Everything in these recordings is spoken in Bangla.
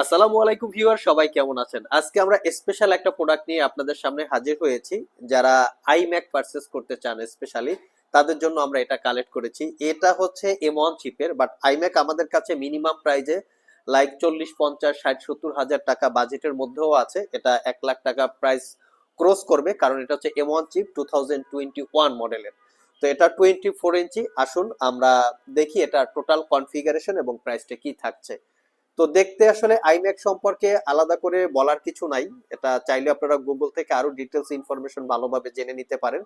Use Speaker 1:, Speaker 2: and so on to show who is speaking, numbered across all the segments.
Speaker 1: আসসালামু আলাইকুম ভিউয়ার, সবাই কেমন আছেন? আজকে আমরা স্পেশাল একটা প্রোডাক্ট নিয়ে আপনাদের সামনে হাজির হয়েছি। যারা আইম্যাক পারচেস করতে চান স্পেশালি তাদের জন্য আমরা এটা কালেক্ট করেছি। এটা হচ্ছে এম ওয়ান চিপের বাট আইম্যাক আমাদের কাছে মিনিমাম প্রাইজে লাইক চল্লিশ, পঞ্চাশ, ষাট, সত্তর হাজার টাকা বাজেটের মধ্যেও আছে। এটা এক লাখ টাকা প্রাইস ক্রস করবে, কারণ এটা হচ্ছে M one chip two thousand twenty one মডেলের তো এটা টোয়েন্টি ফোর ইঞ্চি, আসুন আমরা দেখি এটা টোটাল কনফিগারেশন এবং প্রাইসটা কি থাকছে। তো দেখতে আসলে আইম্যাক সম্পর্কে আলাদা করে বলার কিছু নাই। এটা চাইলে আপনারা গুগল থেকে আরও ডিটেলস ইনফরমেশন ভালোভাবে জেনে নিতে পারেন।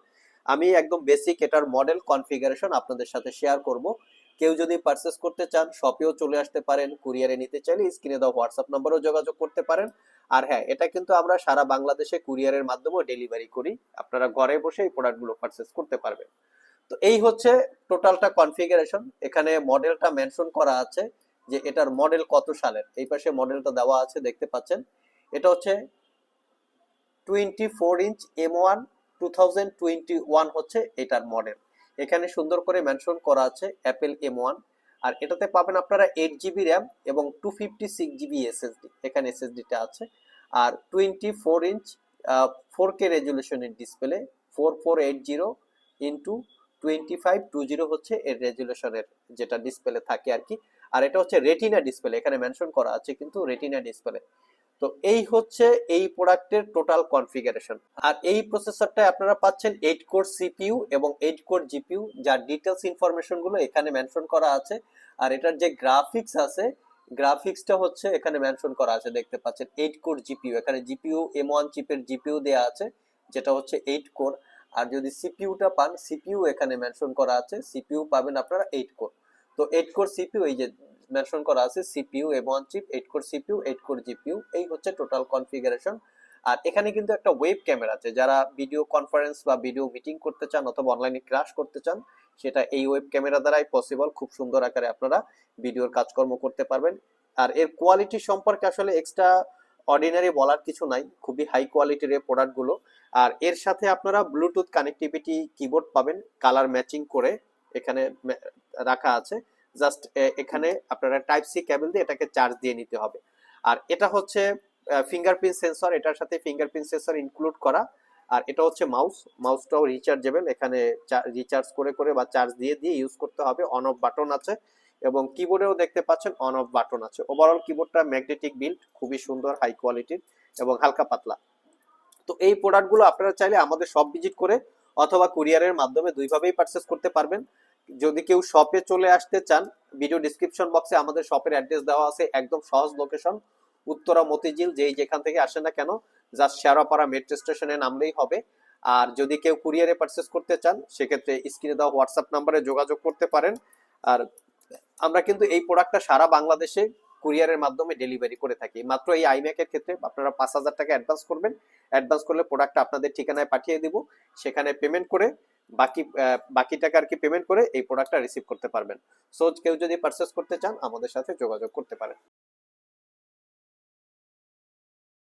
Speaker 1: আমি একদম বেসিক এটার মডেল কনফিগারেশন আপনাদের সাথে শেয়ার করব। কেউ যদি পারচেস করতে চান শপেও চলে আসতে পারেন কুরিয়ারে নিতে চাইলে স্ক্রিনে দেওয়া হোয়াটসঅ্যাপ নাম্বারেও যোগাযোগ করতে পারেন। আর হ্যাঁ এটা কিন্তু আমরা সারা বাংলাদেশে কুরিয়ারের মাধ্যমেও ডেলিভারি করি। আপনারা ঘরে বসে এই প্রোডাক্টগুলো পারচেস করতে পারবেন। তো এই হচ্ছে টোটালটা কনফিগারেশন এখানে মডেলটা মেনশন করা আছে। যে এটার মডেল কত সালের? এই পাশে মডেলটা দেওয়া আছে, দেখতে পাচ্ছেন। এটা হচ্ছে twenty four inch M one two thousand twenty one হচ্ছে এটার মডেল এখানে সুন্দর করে মেনশন করা আছে অ্যাপেল এম ওয়ান আর এটাতে পাবেন আপনারা এইট জিবি র্যাম এবং two fifty six GB SSD এখানে এসএসডিটা আছে। আর twenty four inch four K রেজুলেশনের display four four eight zero into twenty five two zero হচ্ছে এর রেজুলেশনের যেটা ডিসপ্লে থাকে আর কি। আর এটা হচ্ছে রেটিনা ডিসপ্লে এখানে মেনশন করা আছে কিন্তু রেটিনা ডিসপ্লে তো এই হচ্ছে এই প্রোডাক্টের টোটাল কনফিগারেশন আর এই প্রসেসরটা আপনারা পাচ্ছেন এইট কোর সিপিইউ এবং এইট কোর জিপিইউ যার ডিটেলস ইনফরমেশনগুলো এখানে মেনশন করা আছে। আর এটার যে গ্রাফিক্স আছে গ্রাফিক্সটা হচ্ছে এখানে মেনশন করা আছে, দেখতে পাচ্ছেন। এইট কোর জিপিইউ এখানে জিপিইউ এম ওয়ান চিপের জিপিইউ দেওয়া আছে, যেটা হচ্ছে এইট কোর আর যদি সিপিইউটা পান সিপিউ এখানে মেনশন করা আছে সিপিউ পাবেন আপনারা এইট কোর তো এইট কোর সিপিউ এই যে মেনশন করা আছে সিপিইউ এবং chip eight core CPU eight core GPU এই হচ্ছে টোটাল কনফিগারেশন আর এখানে কিন্তু একটা ওয়েব ক্যামেরা আছে, যারা ভিডিও কনফারেন্স বা ভিডিও মিটিং করতে চান অথবা অনলাইনে ক্লাস করতে চান, সেটা এই ওয়েব ক্যামেরা দ্বারাই পসিবল খুব সুন্দর আকারে আপনারা ভিডিওর কাজকর্ম করতে পারবেন। আর এর কোয়ালিটি সম্পর্কে আসলে এক্সট্রা অর্ডিনারি বলার কিছু নাই, খুবই হাই কোয়ালিটির এই প্রোডাক্টগুলো আর এর সাথে আপনারা ব্লুটুথ কানেক্টিভিটি কিবোর্ড পাবেন কালার ম্যাচিং করে এখানে রাখা আছে। জাস্ট এখানে আপনারা টাইপ সি কেবল দিয়ে এটাকে চার্জ দিয়ে নিতে হবে। আর এটা হচ্ছে ফিঙ্গারপ্রিন্ট সেন্সর এটার সাথে ফিঙ্গারপ্রিন্ট সেন্সর ইনক্লুড করা। আর এটা হচ্ছে মাউস মাউসটাও রিচার্জেবল এখানে রিচার্জ করে করে বা চার্জ দিয়ে দিয়ে ইউজ করতে হবে। অন অফ বাটন আছে। এবং কিবোর্ডেও দেখতে পাচ্ছেন অন অফ বাটন আছে। ওভারঅল কিবোর্ডটা ম্যাগনেটিক বিল্ড খুবই সুন্দর হাই কোয়ালিটির এবং হালকা পাতলা। তো এই প্রোডাক্টগুলো আপনারা চাইলে আমাদের সব ভিজিট করে অথবা কুরিয়ারের মাধ্যমে দুইভাবেই পারচেস করতে পারবেন। যদি কেউ শপে চলে আসতে চান ভিডিও ডিসক্রিপশন বক্সে আমাদের শপের অ্যাড্রেস দেওয়া আছে, একদম সহজ লোকেশন উত্তরা মতিঝিল, যেই যেখান থেকে আসে না কেন জাস্ট শেয়ারাপাড়া মেট্রো স্টেশনে নামলেই হবে। আর যদি কেউ কুরিয়ারে পারচেস করতে চান, সেক্ষেত্রে স্ক্রিনে দেওয়া হোয়াটসঅ্যাপ নাম্বারে যোগাযোগ করতে পারেন। আর আমরা কিন্তু এই প্রোডাক্টটা সারা বাংলাদেশে কুরিয়ারের মাধ্যমে ডেলিভারি করে থাকি। মাত্র এই আইম্যাকের ক্ষেত্রে আপনারা পাঁচ হাজার টাকা অ্যাডভান্স করবেন। অ্যাডভান্স করলে প্রোডাক্টটা আপনাদের ঠিকানায় পাঠিয়ে দিব। সেখানে পেমেন্ট করে বাকি বাকি টাকা আর কি পেমেন্ট করে এই প্রোডাক্টটা রিসিভ করতে পারবেন। সো কেউ যদি পারচেস করতে চান, আমাদের সাথে যোগাযোগ করতে পারেন।